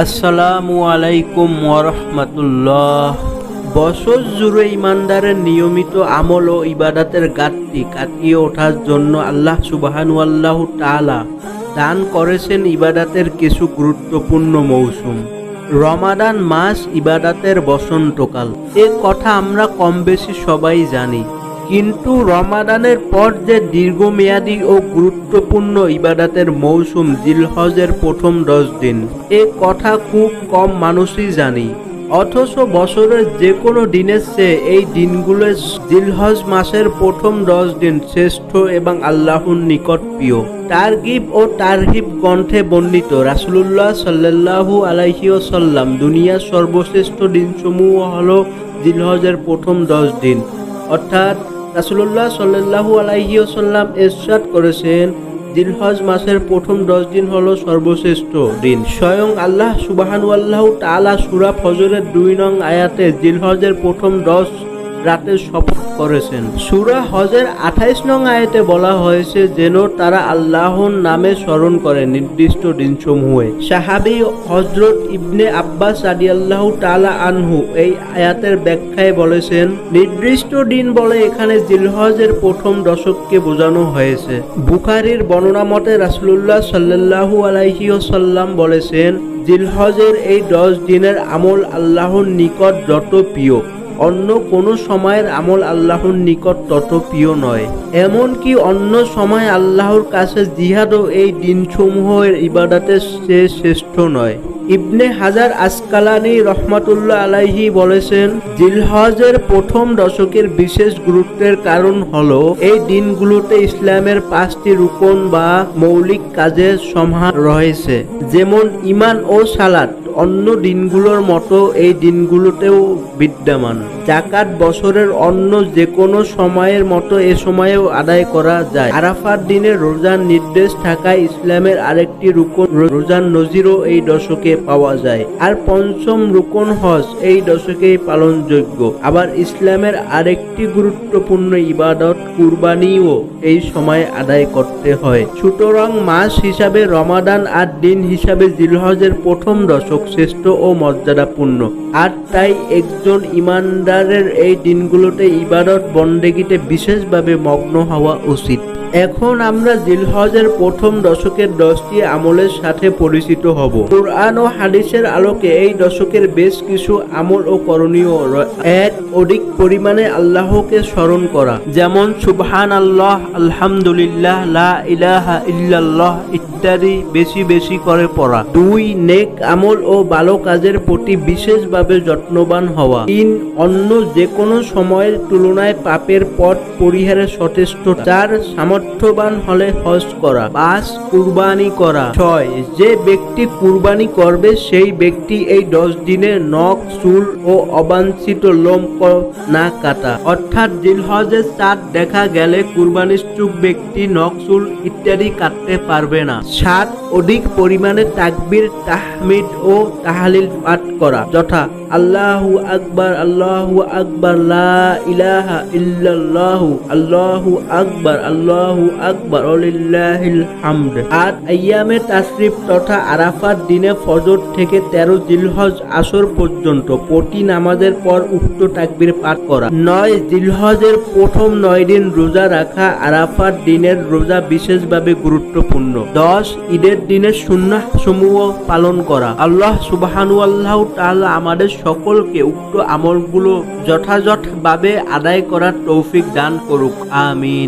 আসসালামু আলাইকুম ওরহমতুল্লাহ বছর জুড়ে ইমানদারের নিয়মিত আমল ও ইবাদাতের ঘাটতি কাটিয়ে ওঠার জন্য আল্লাহ সুবাহানু আল্লাহ তাআলা দান করেছেন ইবাদাতের কিছু গুরুত্বপূর্ণ মৌসুম। রমাদান মাস ইবাদাতের বসন্তকাল। এ কথা আমরা কম বেশি সবাই জানি। কিন্তু রমাদানের পর যে দীর্ঘমেয়াদী ও গুরুত্বপূর্ণ ইবাদাতের মৌসুম জিলহজের প্রথম দশ দিন, এ কথা খুব কম মানুষই জানি। অথচ বছরের যে কোনো দিনের চেয়ে এই দিনগুলো জিলহজ মাসের প্রথম দশ দিন শ্রেষ্ঠ এবং আল্লাহর নিকট প্রিয়। তারগিব ও তারহিব গ্রন্থে বর্ণিত, রাসুলুল্লাহ সাল্লাল্লাহু আলাইহি সাল্লাম দুনিয়ার সর্বশ্রেষ্ঠ দিনসমূহ হল জিলহজের প্রথম দশ দিন। অর্থাৎ রাসুলুল্লাহ সাল্লু আলাইসাল্লাম এরশাদ করেছেন জিলহজ মাসের প্রথম দশ দিন হল সর্বশ্রেষ্ঠ দিন। স্বয়ং আল্লাহ সুবাহানু আল্লাহ তালা সুরা ফজরের দুই নং আয়াতে জিলহজের প্রথম দশ রাতে শপথ করেছেন। সুরা হজের আঠাইশ নং আয়াতে বলা হয়েছে যেন তারা আল্লাহর নামে স্মরণ করে নির্দিষ্ট দিনসমূহে। সাহাবি হজরত ইবনে আব্বাস আদি আল্লাহ তালা আনহু এই আয়াতের ব্যাখ্যায় বলেছেন, নির্দিষ্ট দিন বলে এখানে জিলহজের প্রথম দশককে বোঝানো হয়েছে। বুখারির বর্ণনা মতে রাসুলুল্লাহ সাল্লাহু আলাইহি সাল্লাম বলেছেন, জিলহজের এই দশ দিনের আমল আল্লাহর নিকট যত প্রিয়। অন্য কোনো সময়ের আমল আল্লাহর নিকট তত প্রিয় নয়। এমনকি অন্য সময় আল্লাহর কাছে জিহাদও এই দিনসমূহের ইবাদাতের চেয়ে শ্রেষ্ঠ নয়। ইবনে হাজার আসকালানি রহমাতুল্লাহ আলাইহি বলেছেন, জিলহজের প্রথম দশকের বিশেষ গুরুত্বের কারণ হল, এই দিনগুলোতে ইসলামের পাঁচটি রুকন বা মৌলিক কাজের সমাহার রয়েছে, যেমন ইমান ও সালাত। অন্য দিনগুলোর মতো এই দিনগুলোতেও বিদ্যমান। জাকাত বছরের অন্য যে কোনো সময়ের মতো এ সময়েও আদায় করা যায়। আরাফার দিনে রোজার নির্দেশ থাকায় ইসলামের আরেকটি রুকন রোজার নজিরও এই দশকে পাওয়া যায়। আর পঞ্চম রুকন হজ এই দশকেই পালনযোগ্য। আবার ইসলামের আরেকটি গুরুত্বপূর্ণ ইবাদত কুরবানিও এই সময় আদায় করতে হয়। সুতরাং মাস হিসাবে রমাদান আর দিন হিসাবে জিলহজের প্রথম দশক শ্রেষ্ঠ ও মর্যাদাপূর্ণ। আর তাই একজন ইমানদারের এই দিনগুলোতে ইবাদত বন্দেগিতে বিশেষভাবে মগ্ন হওয়া উচিত। এখন আমরা জিলহজের প্রথম দশকের দশটি আমলের সাথে পরিচিত হব। কোরআন ও হাদিসের আলোকে এই দশকের বেশ কিছু আমল ও করণীয় এক, অধিক পরিমাণে আল্লাহকে স্মরণ করা। যেমন সুবহান আল্লাহ আলহামদুলিল্লাহ, লা ইলাহা ইল্লাল্লাহ ইত্যাদি বেশি বেশি করে পড়া। দুই, নেক আমল ও ভালো কাজের প্রতি বিশেষভাবে যত্নবান হওয়া। তিন, অন্য যে কোনো সময়ের তুলনায় পাপের পথ পরিহারে সচেষ্ট। চার সামর্থ্যবান হলে হজ করা পাঁচ কুরবানি করা। ছয়, যে ব্যক্তি কুরবানি করবে, সেই ব্যক্তি এই দশ দিনে নখ, চুল ও অবাঞ্ছিত লোম না কাটা। অর্থাৎ জিলহজের চাঁদ দেখা গেলে কুরবানিচ্ছুক ব্যক্তি নখ, চুল ইত্যাদি কাটতে পারবে না। সাত, অধিক পরিমাণে তাকবির, তাহমিদ ও তাহালিল পাঠ করা। যথা, আল্লাহু আকবার আল্লাহু আকবার, লা ইলাহা ইল্লাল্লাহু, আল্লাহু আকবার, আল্লাহু আকবার ওলিল্লাহিল হামদ আর আইয়ামে তাশরিফ তথা আরাফাত দিনে ফজর থেকে তেরো জিলহজ আসর পর্যন্ত প্রতি নামাজের পর উক্ত তাকবির পাঠ করা। নয় জিলহজের প্রথম নয় দিন রোজা রাখা আরাফাত দিনের রোজা বিশেষভাবে গুরুত্বপূর্ণ। দশ ঈদের দিনের সুন্নাহ সমূহ পালন করা। আল্লাহ সুবাহানু আল্লাহ তাআলা আমাদের সকলকে উক্ত আমলগুলো যথাযথভাবে আদায় করার তৌফিক দান করুক। আমিন।